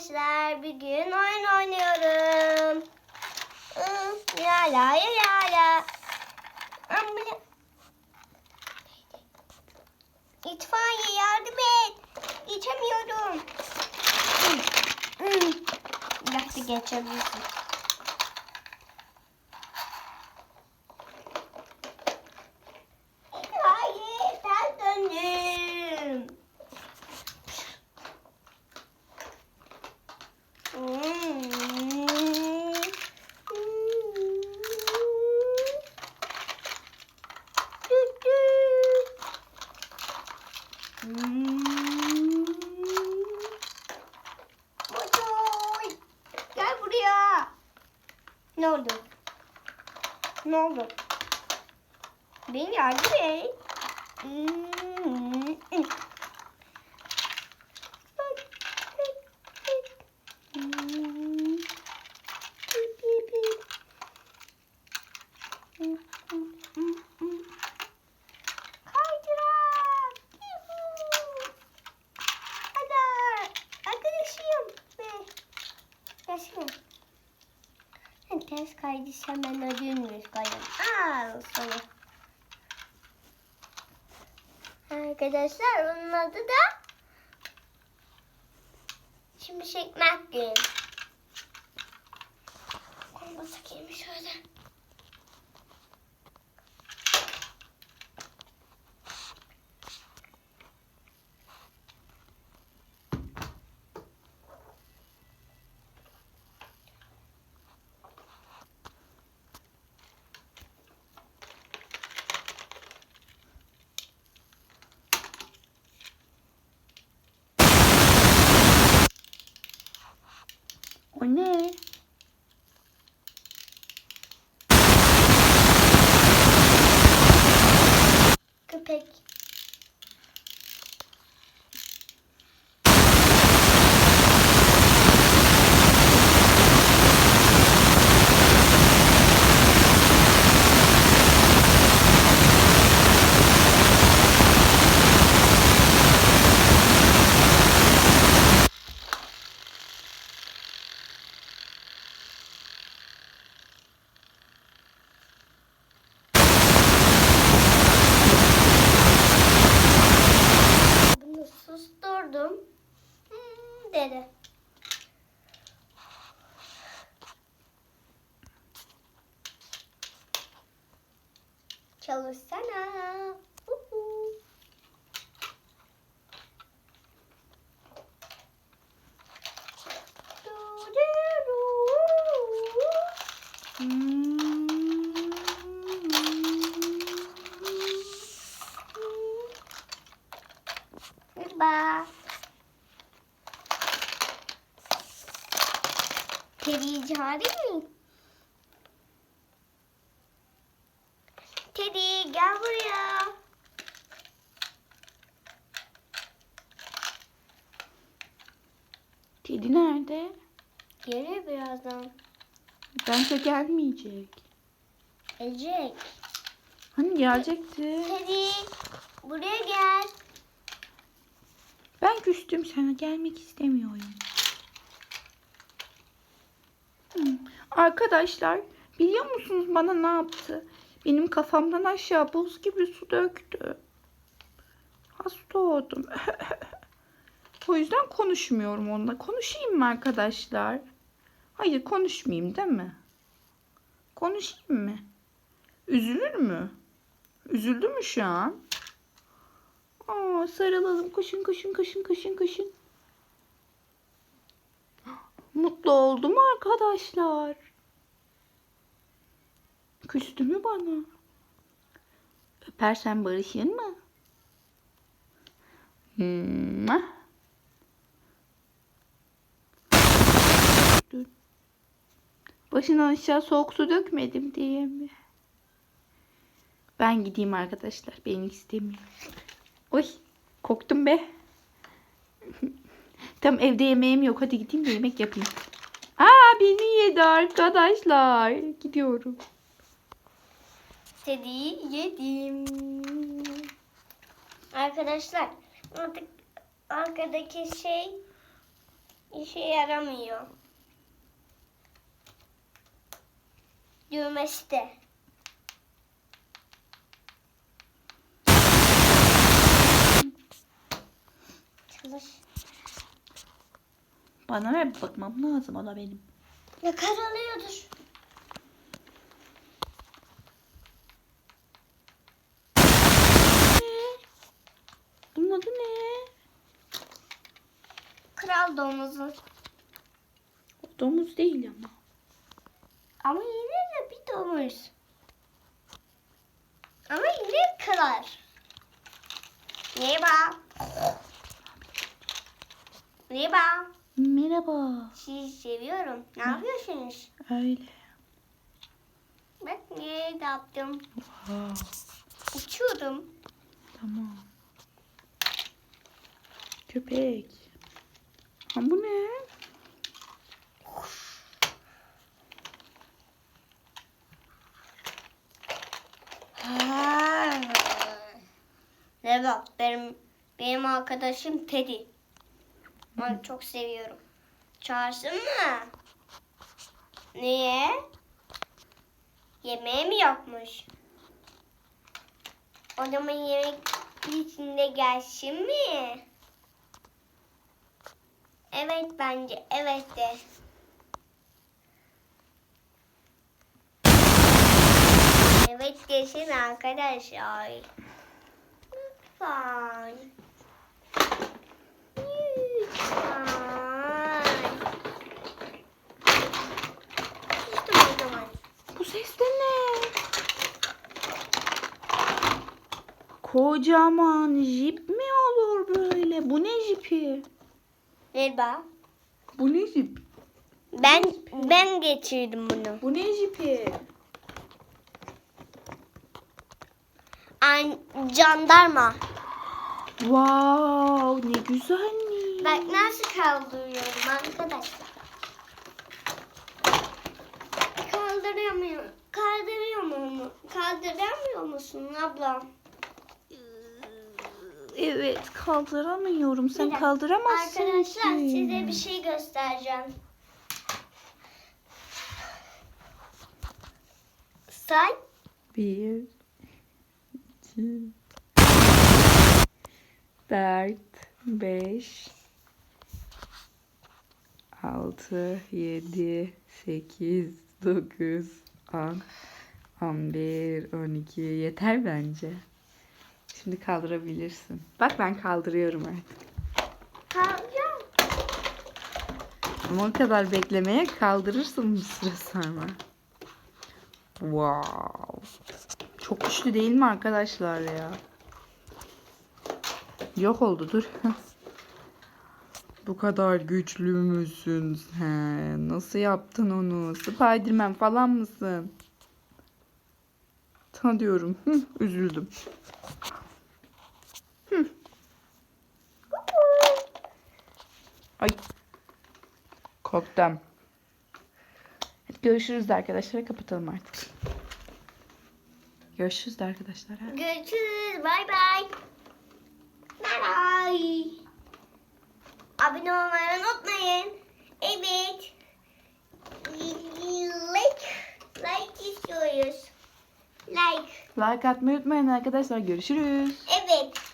arkadaşlar. Bugün oyun oynuyorum. Ya la ya ya la. İtfaiye yardım et. İçemiyorum. Nasıl geçebilirsin? İtfaiye ben döndüm. Motoy, Gel buraya. Ne oldu? Ne oldu? Beni yardım et. Kaydırak. Yuhuu. Hadi. Arkadaşım. Ne? Yaşım. Kaydırsam ben ödülmüş kayın. Al sana. Arkadaşlar onun adı da Şimdi çekmek gün. Koluma takayım şöyle. Ne? Çalışsana. Uhu. Merhaba. Teddy'yi çağırayım mı? Teddy gel buraya. Kedi nerede? Gelir birazdan. Bence gelmeyecek. Gelecek. Hani gelecekti? Teddy buraya gel. Ben küstüm sana gelmek istemiyorum. Arkadaşlar biliyor musunuz bana ne yaptı? Benim kafamdan aşağı buz gibi su döktü. Hasta oldum. o yüzden konuşmuyorum onunla. Konuşayım mı arkadaşlar? Hayır konuşmayayım değil mi? Konuşayım mı? Üzülür mü? Üzüldü mü şu an? Aa, sarılalım. Koşun koşun koşun koşun koşun. Mutlu oldu mu arkadaşlar? Küstü mü bana? Öpersen barışır mı? Mua. Başına aşağı soğuk su dökmedim diye mi? Ben gideyim arkadaşlar. Beni istemiyor. Oy korktum be. Tam evde yemeğim yok. Hadi gideyim de yemek yapayım. Aa beni yedi arkadaşlar. Gidiyorum. Teddy yedim. Arkadaşlar artık arkadaki şey İşe yaramıyor. Düğmesi de. Çalış. Bana ver bakmam lazım o da benim. Ya karalıyordur. Bunun adı ne? Kral domuzu. O domuz değil ama. Ama yine de bir domuz. Ama yine kral. Merhaba. Merhaba. Merhaba. Sizi seviyorum. Ne yapıyorsunuz? Öyle. Bak ne yaptım. Wow. Uçuyorum. Tamam. Köpek. Ha bu ne? Merhaba. Benim, benim arkadaşım Teddy. Onu çok seviyorum. Çağırsın mı? Niye? Yemeği mi yokmuş? O zaman yemek içinde gelsin mi? Evet bence. Evet de. Evet desin arkadaşlar. Lütfen. Lütfen. Zaman. Bu ses de ne? Kocaman jip mi olur böyle? Bu ne jipi? Merhaba. Bu ne jip? Ben ben getirdim bunu. Bu ne jipi? An jandarma. Wow ne güzelmiş. Bak nasıl kaldırıyorum arkadaşlar. Kaldırıyor muyum? Kaldırıyor mu? Kaldıramıyor musun ablam? Evet kaldıramıyorum. Sen Bir dakika. kaldıramazsın Arkadaşlar ki. size bir şey göstereceğim. Say. Bir, iki, dört, beş, altı, yedi, sekiz, dokuz, on, on bir, on iki. Yeter bence. Şimdi kaldırabilirsin. Bak ben kaldırıyorum artık. Kalacağım. Ama o kadar beklemeye kaldırırsın bir süre sonra. Wow. Çok güçlü değil mi arkadaşlar ya? Yok oldu dur. Bu kadar güçlü müsün sen? Nasıl yaptın onu? Spiderman falan mısın? Hı, üzüldüm. Hı. Ay. Korktum. Hadi görüşürüz de arkadaşlar. Kapatalım artık. Görüşürüz de arkadaşlar. Görüşürüz. Bay bay. Bay bay. Abone olmayı unutmayın. Evet. Like. Like istiyoruz. Like. Like atmayı unutmayın arkadaşlar. Görüşürüz. Evet.